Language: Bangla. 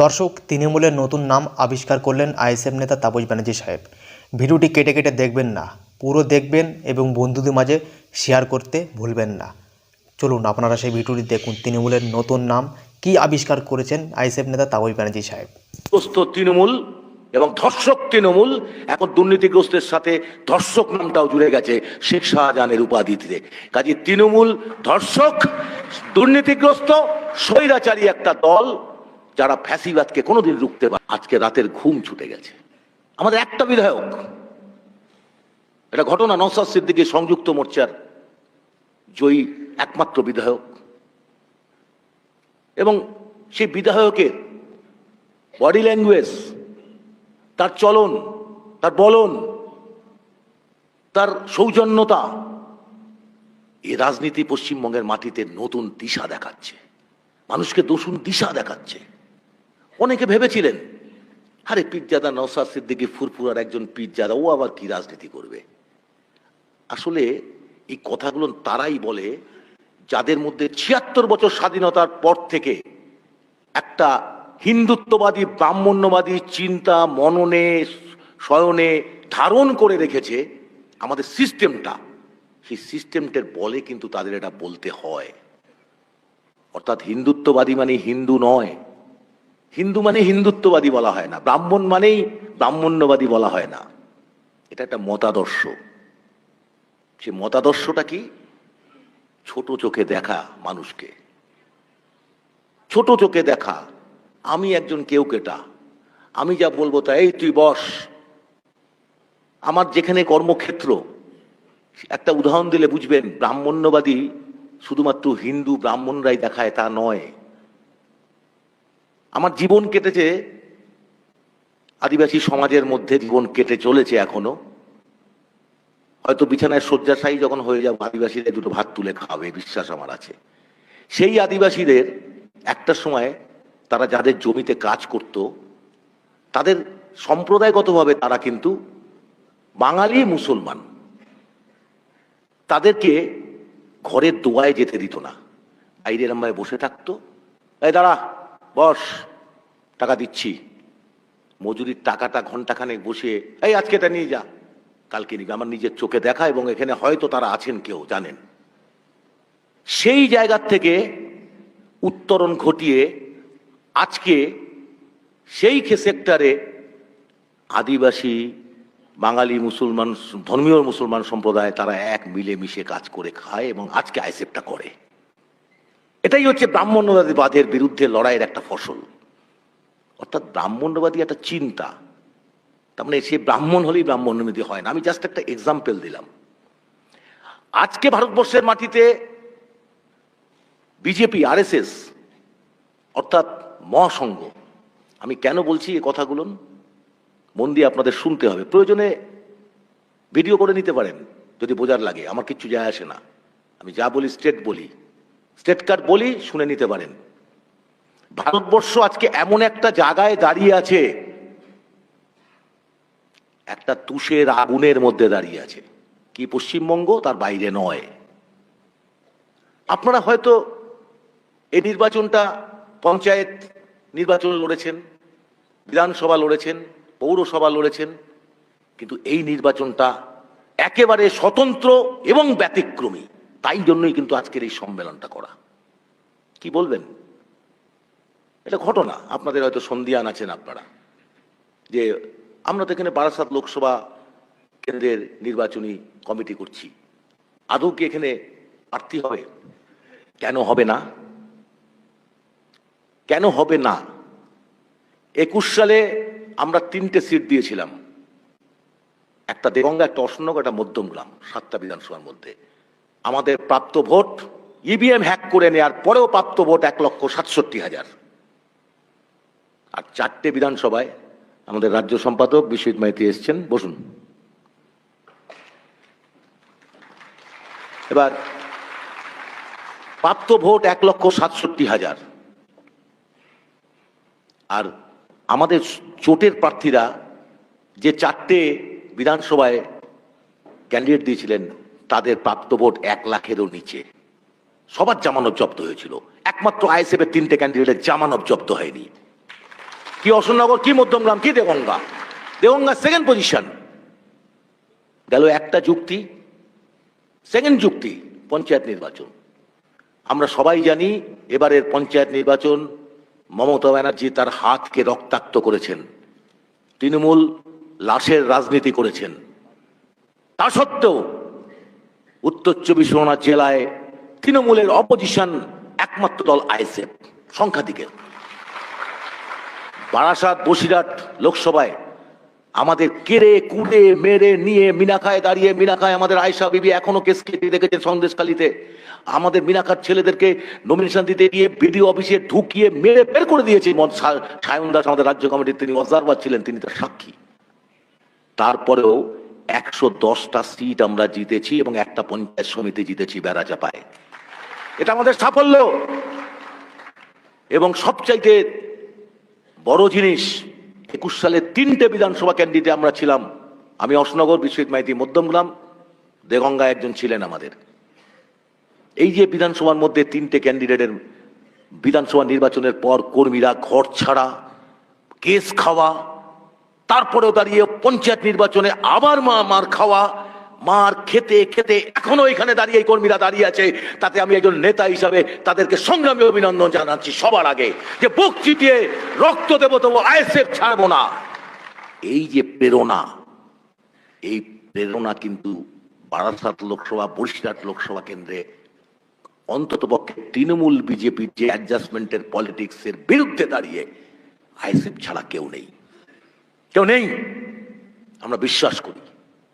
দর্শক, তৃণমূলের নতুন নাম আবিষ্কার করলেন আইএসএফ নেতা তাপস ব্যানার্জি সাহেব। ভিডিওটি কেটে কেটে দেখবেন না, পুরো দেখবেন এবং বন্ধুদের মাঝে শেয়ার করতে ভুলবেন না। চলুন, আপনারা সেই ভিডিওটি দেখুন, তৃণমূলের নতুন নাম কি আবিষ্কার করেছেন আইএসএফ নেতা তাপস ব্যানার্জি সাহেব। তৃণমূল এবং ধর্ষক তৃণমূল, এখন দুর্নীতিগ্রস্তের সাথে ধর্ষক নামটাও জুড়ে গেছে শেখ শাহজাহানের উপাধিতে। কাজে তৃণমূল ধর্ষক, দুর্নীতিগ্রস্ত, স্বৈরাচারী একটা দল যারা ফ্যাসিবাদকে কোনোদিন রুখতে পারে আজকে রাতের ঘুম ছুটে গেছে। আমাদের একটা বিধায়ক। এটা ঘটনা নসাদ সিদ্দিকী সংযুক্ত মোর্চার জয়ী একমাত্র বিধায়ক। এবং সেই বিধায়কের বডি ল্যাঙ্গুয়েজ, তার চলন, তার বলন, তার সৌজন্যতা, এ রাজনীতি পশ্চিমবঙ্গের মাটিতে নতুন দিশা দেখাচ্ছে। মানুষকে দোষুন দিশা দেখাচ্ছে। অনেকে ভেবেছিলেন, আরে পীরজাদা নওসাদ সিদ্দিকি ফুরফুরার একজন পীরজাদা ও আবার কি রাজনীতি করবে? আসলে এই কথাগুলো তারাই বলে, যাদের মধ্যে ছিয়াত্তর বছর স্বাধীনতার পর থেকে একটা হিন্দুত্ববাদী, ব্রাহ্মণ্যবাদী চিন্তা মননে, শয়নে ধারণ করে রেখেছে আমাদের সিস্টেমটা। সেই সিস্টেমটার বলে কিন্তু তাদের এটা বলতে হয়। অর্থাৎ হিন্দুত্ববাদী মানে হিন্দু নয়। হিন্দু মানে হিন্দুত্ববাদী বলা হয় না, ব্রাহ্মণ মানেই ব্রাহ্মণ্যবাদী বলা হয় না। এটা একটা মতাদর্শ। সে মতাদর্শটা কি? ছোট চোখে দেখা মানুষকে। ছোট চোখে দেখা, আমি একজন কেউ কেটা, আমি যা বলব তা, এই তুই বস। আমার যেখানে কর্মক্ষেত্র, একটা উদাহরণ দিলে বুঝবেন, ব্রাহ্মণ্যবাদী শুধুমাত্র হিন্দু ব্রাহ্মণরাই দেখায় তা নয়। আমার জীবন কেটেছে, আদিবাসী সমাজের মধ্যে জীবন কেটে চলেছে এখনও। হয়তো বিছানায় শয্যাশায়ী যখন হয়ে যাব, আদিবাসীদের দুটো ভাত তুলে খাওয়াবে বিশ্বাস আমার আছে। সেই আদিবাসীদের একটা সময় তারা যাদের জমিতে কাজ করত, তাদের সম্প্রদায়গতভাবে তারা কিন্তু বাঙালি মুসলমান। তাদেরকে ঘরের দোয়ায় যেতে দিত না। বাইরের আমায় বসে থাকতো, এই দাঁড়া, বস। টাকা দিচ্ছি। মজুরির টাকাটা ঘন্টাখানেক বসে এই, আজকে এটা নিয়ে যা। কালকে নিবে, আমার নিজের চোখে দেখা এবং এখানে হয়তো তারা আছেন কেউ, জানেন। সেই জায়গার থেকে উত্তরণ ঘটিয়ে আজকে সেই সেক্টরে আদিবাসী, বাঙালি মুসলমান, ধর্মীয় মুসলমান সম্প্রদায় তারা এক মিলে মিশে কাজ করে খায় এবং আজকে আইসেপটা করে। এটাই হচ্ছে ব্রাহ্মণ্যবাদীবাদের বিরুদ্ধে লড়াইয়ের একটা ফসল। অর্থাৎ ব্রাহ্মণ্যবাদী একটা চিন্তা। তার মানে সে ব্রাহ্মণ হলেই ব্রাহ্মণ্যবাদী হয় না। আমি জাস্ট একটা এক্সাম্পল দিলাম। আজকে ভারতবর্ষের মাটিতে বিজেপি আরএসএস অর্থাৎ মহাসংঘ। আমি কেন বলছি এই কথাগুলো? মন দিয়ে আপনাদের শুনতে হবে। প্রয়োজনে ভিডিও করে নিতে পারেন, যদি বোঝার লাগে। আমার কিচ্ছু যায় আসে না। আমি যা বলি স্টেট বলি। স্টেট কার্ড বলি, শুনে নিতে পারেন। ভারতবর্ষ আজকে এমন একটা জায়গায় দাঁড়িয়ে আছে, একটা তুষের আগুনের মধ্যে দাঁড়িয়ে আছে। কি পশ্চিমবঙ্গ? তার বাইরে নয়। আপনারা হয়তো এই নির্বাচনটা পঞ্চায়েত নির্বাচন লড়েছেন, বিধানসভা লড়েছেন, পৌরসভা লড়েছেন, কিন্তু এই নির্বাচনটা একেবারে স্বতন্ত্র এবং ব্যতিক্রমী। তাই জন্যই কিন্তু আজকের এই সম্মেলনটা করা। কি বলবেন? এটা ঘটনা। আপনাদের হয়তো সন্ধিয়ান আছেন আপনারা। যে আমরা তো এখানে বারাসাত লোকসভা কেন্দ্রের নির্বাচনী কমিটি করছি। আদৌ কি এখানে প্রার্থী হবে? কেন হবে না? কেন হবে না? একুশ সালে আমরা তিনটে সিট দিয়েছিলাম। একটা দেবঙ্গা একটা অশোকনগর একটা মধ্যমগ্রাম সাতটা বিধানসভার মধ্যে। আমাদের প্রাপ্ত ভোট ইভিএম হ্যাক করে নেওয়ার পরেও প্রাপ্ত ভোট এক লক্ষ সাতষট্টি হাজার। আর চারটে বিধানসভায় আমাদের রাজ্য সম্পাদক বিশ্বজিৎ মাইতি এসছেন। বসুন। এবার প্রাপ্ত ভোট এক লক্ষ সাতষট্টি হাজার। আর আমাদের চোটের প্রার্থীরা যে চারটে বিধানসভায় ক্যান্ডিডেট দিয়েছিলেন, তাদের প্রাপ্ত ভোট এক লাখেরও নিচে। সবার জামানত জব্দ হয়েছিল। একমাত্র আইএসএফ এর তিনটে ক্যান্ডিডেটের জামানত জব্দ হয়নি। কি অশোকনগর, কি মধ্যমগ্রাম, কি দেগঙ্গা দেগঙ্গা সেকেন্ড পজিশন গেল একটা যুক্তি সেকেন্ড যুক্তি, পঞ্চায়েত নির্বাচন। আমরা সবাই জানি এবারের পঞ্চায়েত নির্বাচন মমতা ব্যানার্জি তার হাতকে রক্তাক্ত করেছেন। তৃণমূল লাশের রাজনীতি করেছেন। তা সত্ত্বেও উত্তর চব্বিশ পরগনা জেলায় তৃণমূলের অপোজিশন একমাত্র দল আইএসএফ, সংখ্যাধিকের। বারাসাত বসিরহাট লোকসভায় আমাদের কেড়ে, কুড়ে, মেরে, নিয়ে মিনাখায় দাঁড়িয়ে মিনাখায় আমাদের আয়সা বিবি এখনও কেস কেটে দেখেছেন সন্দেশখালিতে। আমাদের মিনাখার ছেলেদেরকে নমিনেশন দিতে গিয়ে বিডিও অফিসে ঢুকিয়ে মেরে বের করে দিয়েছে সায়ন দাস আমাদের রাজ্য কমিটির, তিনি অবজারভার ছিলেন, তিনি তার সাক্ষী। তারপরেও একশো দশটা সিট আমরা জিতেছি এবং একটা পঞ্চায়েত সমিতি জিতেছি বেড়াচাপায় এটা আমাদের সাফল্য। এবং সবচাইতে বড় জিনিস, একুশ সালে তিনটে বিধানসভা ক্যান্ডিডেট আমরা ছিলাম। আমি অশনগর বিশ্বজিৎ মাইতি মধ্যমগ্রাম দেগঙ্গা একজন ছিলেন আমাদের। এই যে বিধানসভার মধ্যে তিনটে ক্যান্ডিডেটের বিধানসভা নির্বাচনের পর কর্মীরা ঘর ছাড়া, কেস খাওয়া, তারপরেও দাঁড়িয়ে পঞ্চায়েত নির্বাচনে আবার মা মার খাওয়া মার খেতে খেতে এখনও এখানে দাঁড়িয়ে কর্মীরা দাঁড়িয়ে আছে। তাতে আমি একজন নেতা হিসাবে তাদেরকে সংগ্রামী অভিনন্দন জানাচ্ছি সবার আগে যে বুক চিটিয়ে রক্ত দেবো তবু আইএসএফ ছাড়বো না। এই যে প্রেরণা, এই প্রেরণা কিন্তু বারাসাত লোকসভা বরিশাট লোকসভা কেন্দ্রে অন্তত পক্ষে তৃণমূল বিজেপির যে অ্যাডজাস্টমেন্টের পলিটিক্সের বিরুদ্ধে দাঁড়িয়ে আইএসএফ ছাড়া কেউ নেই। কেউ নেই? আমরা বিশ্বাস করি।